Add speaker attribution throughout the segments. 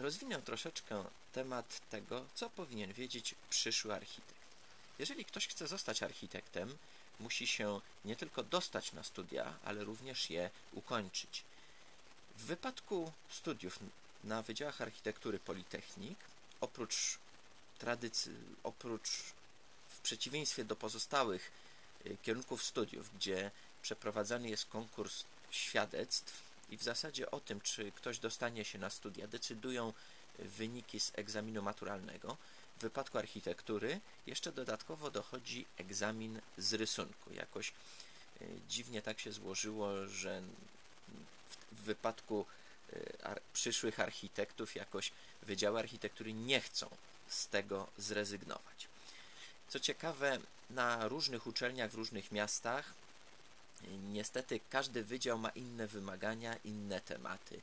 Speaker 1: rozwinę troszeczkę temat tego, co powinien wiedzieć przyszły architekt. Jeżeli ktoś chce zostać architektem, musi się nie tylko dostać na studia, ale również je ukończyć. W wypadku studiów na Wydziałach Architektury Politechnik, oprócz tradycji, oprócz w przeciwieństwie do pozostałych y, kierunków studiów, gdzie przeprowadzany jest konkurs świadectw i w zasadzie o tym, czy ktoś dostanie się na studia, decydują wyniki z egzaminu maturalnego. W wypadku architektury jeszcze dodatkowo dochodzi egzamin z rysunku. Jakoś y, dziwnie tak się złożyło, że w wypadku y, przyszłych architektów jakoś wydziały architektury nie chcą z tego zrezygnować. Co ciekawe, na różnych uczelniach w różnych miastach niestety każdy wydział ma inne wymagania, inne tematy.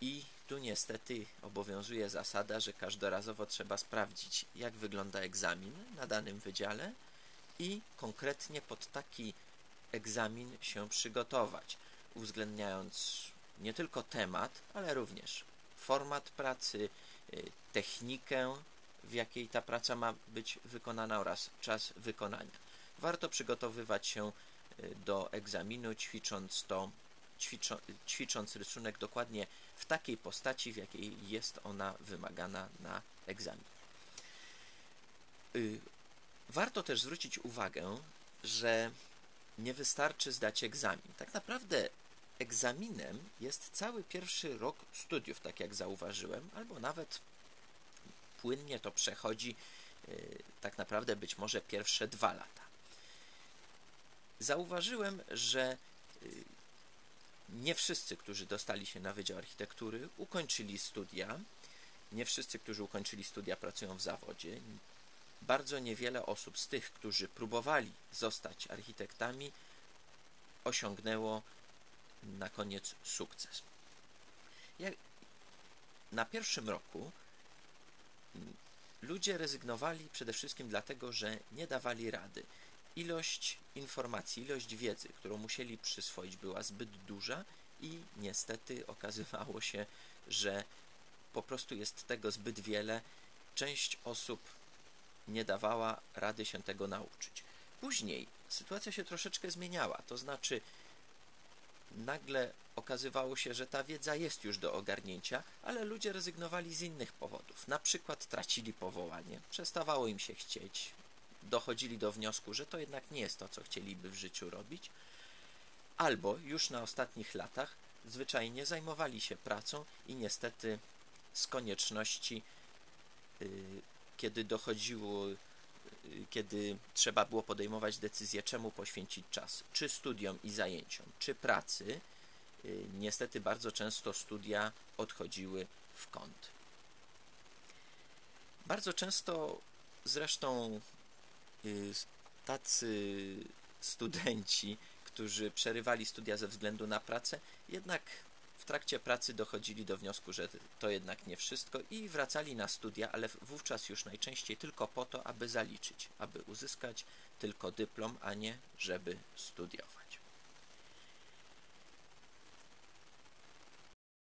Speaker 1: I tu niestety obowiązuje zasada, że każdorazowo trzeba sprawdzić, jak wygląda egzamin na danym wydziale i konkretnie pod taki egzamin się przygotować, uwzględniając nie tylko temat, ale również format pracy, y, technikę, w jakiej ta praca ma być wykonana oraz czas wykonania. Warto przygotowywać się do egzaminu, ćwicząc to, ćwiczą, ćwicząc rysunek dokładnie w takiej postaci, w jakiej jest ona wymagana na egzamin. Y, warto też zwrócić uwagę, że nie wystarczy zdać egzamin. Tak naprawdę egzaminem jest cały pierwszy rok studiów, tak jak zauważyłem, albo nawet płynnie to przechodzi y, tak naprawdę być może pierwsze dwa lata. Zauważyłem, że y, nie wszyscy, którzy dostali się na Wydział Architektury, ukończyli studia. Nie wszyscy, którzy ukończyli studia, pracują w zawodzie. Bardzo niewiele osób z tych, którzy próbowali zostać architektami, osiągnęło na koniec sukces. na pierwszym roku ludzie rezygnowali przede wszystkim dlatego, że nie dawali rady. Ilość informacji, ilość wiedzy, którą musieli przyswoić, była zbyt duża i niestety okazywało się, że po prostu jest tego zbyt wiele. Część osób nie dawała rady się tego nauczyć. Później sytuacja się troszeczkę zmieniała, to znaczy nagle okazywało się, że ta wiedza jest już do ogarnięcia, ale ludzie rezygnowali z innych powodów. Na przykład tracili powołanie, przestawało im się chcieć, dochodzili do wniosku, że to jednak nie jest to, co chcieliby w życiu robić, albo już na ostatnich latach zwyczajnie zajmowali się pracą i niestety z konieczności, yy, kiedy dochodziło kiedy trzeba było podejmować decyzję, czemu poświęcić czas, czy studiom i zajęciom, czy pracy, y, niestety bardzo często studia odchodziły w kąt. Bardzo często zresztą y, tacy studenci, którzy przerywali studia ze względu na pracę, jednak w trakcie pracy dochodzili do wniosku, że to jednak nie wszystko i wracali na studia, ale wówczas już najczęściej tylko po to, aby zaliczyć, aby uzyskać tylko dyplom, a nie żeby studiować.